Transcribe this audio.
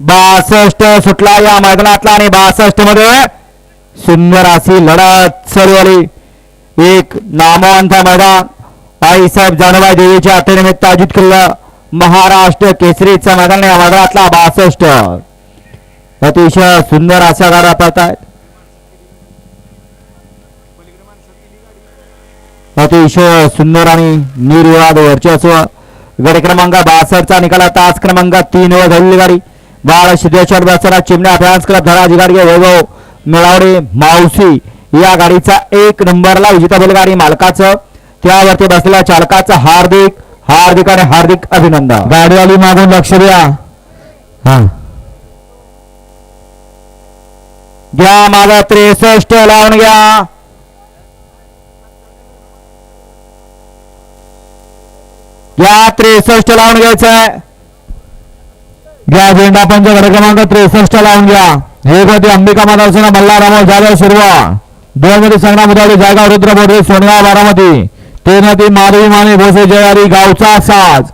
बासष्ट सुटला या मैदानातला आणि बासष्टमध्ये सुंदर अशी लढत सुरू आली एक नामवंत मैदान. आईसाहेब जानबाई देवीच्या अतिनिमित्त आयोजित केलेलं महाराष्ट्र केसरीचं मैदान या मैदानातला बासष्ट. अतिशय सुंदर अशा गाड्या पळतायत अतिशय सुंदर आणि निर्विवाद वर्चस्व. गड क्रमांक बासष्टचा निकाला तास क्रमांक तीन वर झालेली गाडी. बाळ सिद्धेश्वर बसरा चिमण्या फॅन्स क्लब धराजी गाडी वैभव मिळावडे मावशी या गाडीचा एक नंबरला विजेता बैलगाडी मालकाचं. त्यावरती बसलेल्या चालकाचं हार्दिक हार्दिक आणि हार्दिक अभिनंदन. गाडीवाली मागून लक्ष द्या. हा. घ्या माझा त्रेसष्ट लावून घ्या. घ्या त्रेसष्ट लावून घ्यायचंय. घ्या झेंडा पंच गड क्रमांक त्रेसष्ट लावून घ्या. एक होती अंबिका मतदारसंघ मल्हार जाधव सुरवा. दोन मध्ये संग्राम उदावडी जागा रुद्र बोडे सोनिया बारामती. तीन होती माधवी माने भोसे जयारी गावचा साज.